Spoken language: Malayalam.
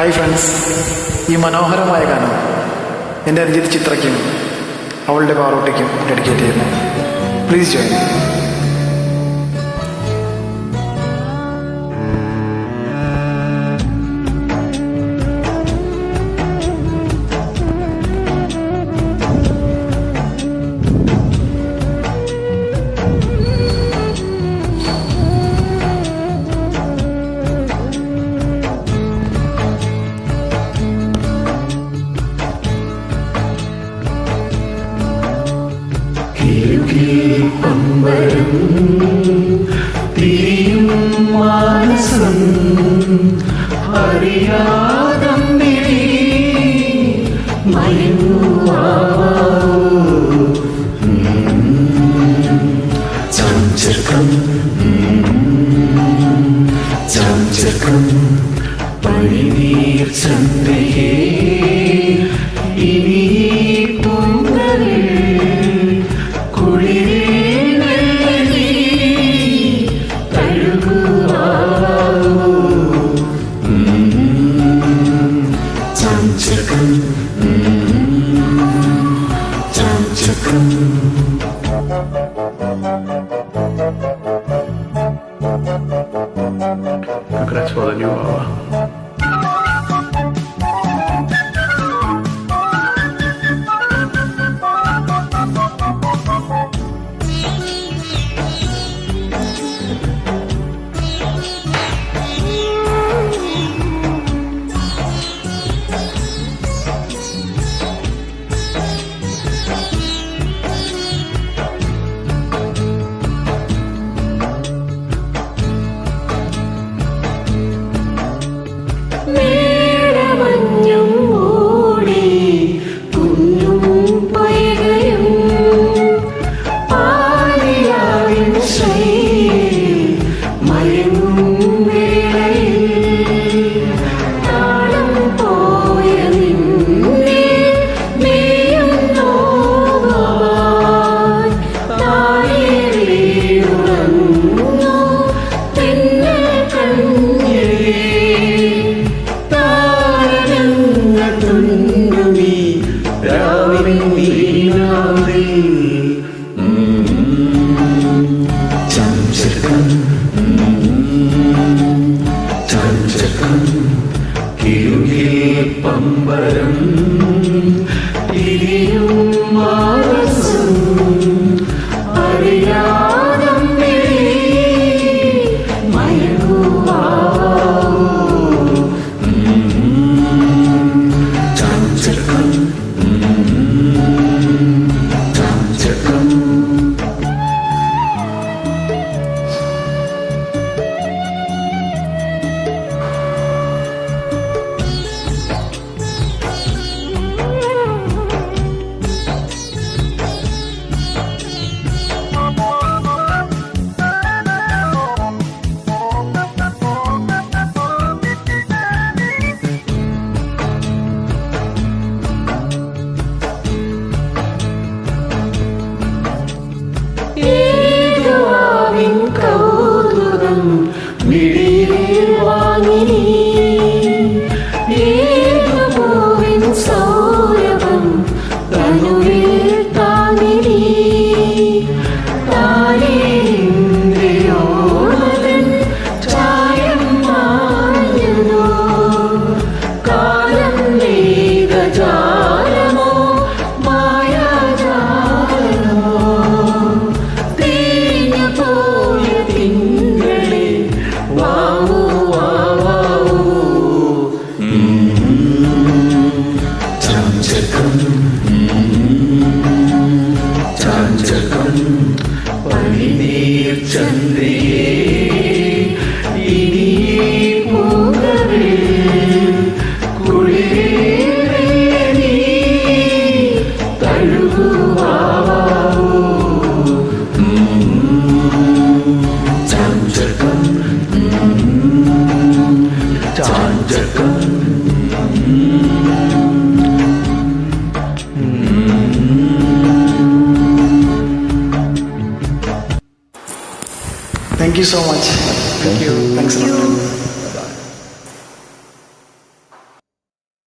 ഹായ് ഫ്രണ്ട്സ് ഈ മനോഹരമായ ഗാനം എന്റെ അരിജിത് ചിത്രയ്ക്കും അവളുടെ പാറോട്ടയ്ക്കും ഡെഡിക്കേറ്റ് ചെയ്യുന്നു. പ്ലീസ് ജോയിൻ അമ്പരം തിരിയും മാനസം അറിയാതം മയ Congratulations, Chihuahua. நீர் சந்திரியே இனியே Thank you so much. Thank, Thank you. you. Thanks a lot.